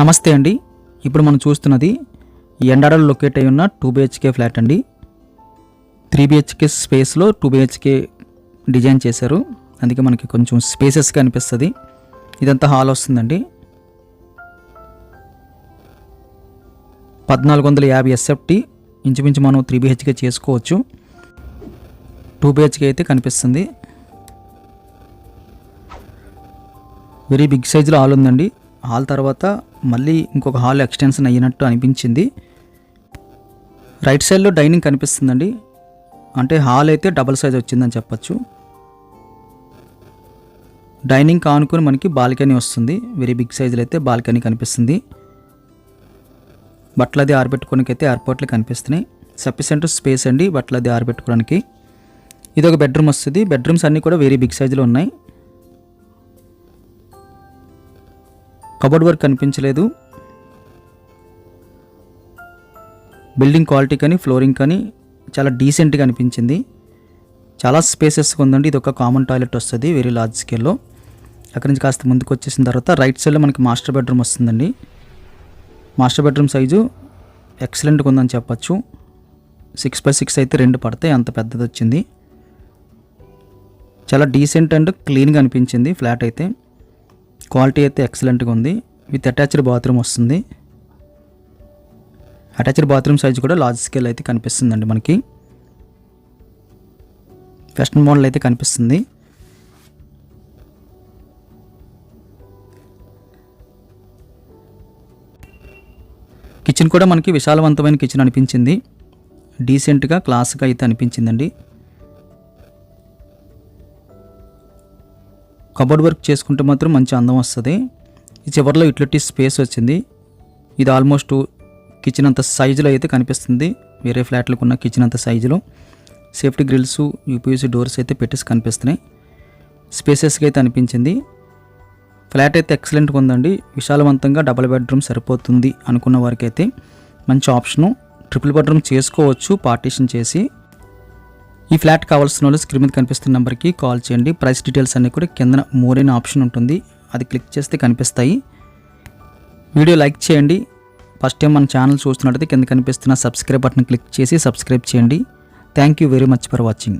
నమస్తే అండి. ఇప్పుడు మనం చూస్తున్నది ఎండాడలో లొకేట్ అయి ఉన్న టూ బిహెచ్కే ఫ్లాట్ అండి. త్రీ బిహెచ్కే స్పేస్లో టూ బిహెచ్కే డిజైన్ చేశారు. అందుకే మనకి కొంచెం స్పేసెస్గా అనిపిస్తుంది ఇదంతా హాల్ వస్తుందండి. పద్నాలుగు వందల యాభై ఎస్ఎఫ్టీ ఇంచుమించు మనం త్రీ బిహెచ్కే చేసుకోవచ్చు. టూ బిహెచ్కే అయితే కనిపిస్తుంది. వెరీ బిగ్ సైజులో హాల్ ఉందండి. హాల్ తర్వాత మళ్ళీ ఇంకొక హాల్ ఎక్స్టెన్షన్ అయినట్టు అనిపించింది. రైట్ సైడ్లో డైనింగ్ కనిపిస్తుందండి. అంటే హాల్ అయితే డబల్ సైజ్ వచ్చిందని చెప్పచ్చు. డైనింగ్ కానుకొని మనకి బాల్కనీ వస్తుంది. వెరీ బిగ్ సైజులో అయితే బాల్కనీ కనిపిస్తుంది. బట్టలది ఆరబెట్టుకోవడానికి అయితే ఎయిర్పోర్ట్లు కనిపిస్తున్నాయి. సఫిషియంట్ స్పేస్ అండి బట్టలది ఆరబెట్టుకోవడానికి. ఇది ఒక బెడ్రూమ్ వస్తుంది. బెడ్రూమ్స్ అన్నీ కూడా వెరీ బిగ్ సైజులో ఉన్నాయి. కబోర్డ్ వర్క్ కనిపించలేదు. బిల్డింగ్ క్వాలిటీ కానీ ఫ్లోరింగ్ కానీ చాలా డీసెంట్గా అనిపించింది. చాలా స్పేసెస్గా ఉందండి. ఇది ఒక కామన్ టాయిలెట్ వస్తుంది వెరీ లార్జ్ స్కేల్లో అక్కడి నుంచి కాస్త ముందుకు వచ్చేసిన తర్వాత రైట్ సైడ్లో మనకి మాస్టర్ బెడ్రూమ్ వస్తుందండి. మాస్టర్ బెడ్రూమ్ సైజు ఎక్సలెంట్గా ఉందని చెప్పచ్చు. సిక్స్ బై సిక్స్ అయితే రెండు పడతాయి అంత పెద్దది వచ్చింది. చాలా డీసెంట్ అండ్ క్లీన్గా అనిపించింది ఫ్లాట్ అయితే. క్వాలిటీ అయితే ఎక్సలెంట్గా ఉంది. విత్ అటాచ్డ్ బాత్రూమ్ వస్తుంది. అటాచ్డ్ బాత్రూమ్ సైజ్ కూడా లార్జ్ స్కేల్ అయితే కనిపిస్తుందండి మనకి. వెస్ట్రన్ మోడల్ అయితే కనిపిస్తుంది. కిచెన్ కూడా మనకి విశాలవంతమైన కిచెన్ అనిపించింది. డీసెంట్గా క్లాస్గా అయితే అనిపించిందండి. కబోర్డ్ వర్క్ చేసుకుంటే మాత్రం మంచి అందం వస్తుంది. ఈ చివరిలో ఇట్లాంటి స్పేస్ వచ్చింది. ఇది ఆల్మోస్ట్ కిచెన్ అంత సైజులో అయితే కనిపిస్తుంది. వేరే ఫ్లాట్లకు ఉన్న కిచెన్ అంత సైజులో సేఫ్టీ గ్రిల్స్ యూపీఎస్సీ డోర్స్ అయితే పెట్టేసి కనిపిస్తున్నాయి. స్పేసెస్గా అయితే అనిపించింది. ఫ్లాట్ అయితే ఎక్సలెంట్గా ఉందండి. విశాలవంతంగా డబుల్ బెడ్రూమ్ సరిపోతుంది అనుకున్న వారికి అయితే మంచి ఆప్షను ట్రిపుల్ బెడ్రూమ్ చేసుకోవచ్చు పార్టీషన్ చేసి. ఈ ఫ్లాట్ కావాల్సిన వాళ్ళు స్క్రీన్ మీద కనిపిస్తున్న నెంబర్కి కాల్ చేయండి. ప్రైస్ డీటెయిల్స్ అన్నీ కూడా కింద మోర్ ఆప్షన్ ఉంటుంది. అది క్లిక్ చేస్తే కనిపిస్తాయి. వీడియో లైక్ చేయండి. ఫస్ట్ టైం మన ఛానల్ చూస్తున్నట్టయితే కింద కనిపిస్తున్న సబ్స్క్రైబ్ బటన్ క్లిక్ చేసి సబ్స్క్రైబ్ చేయండి. Thank you very much for watching.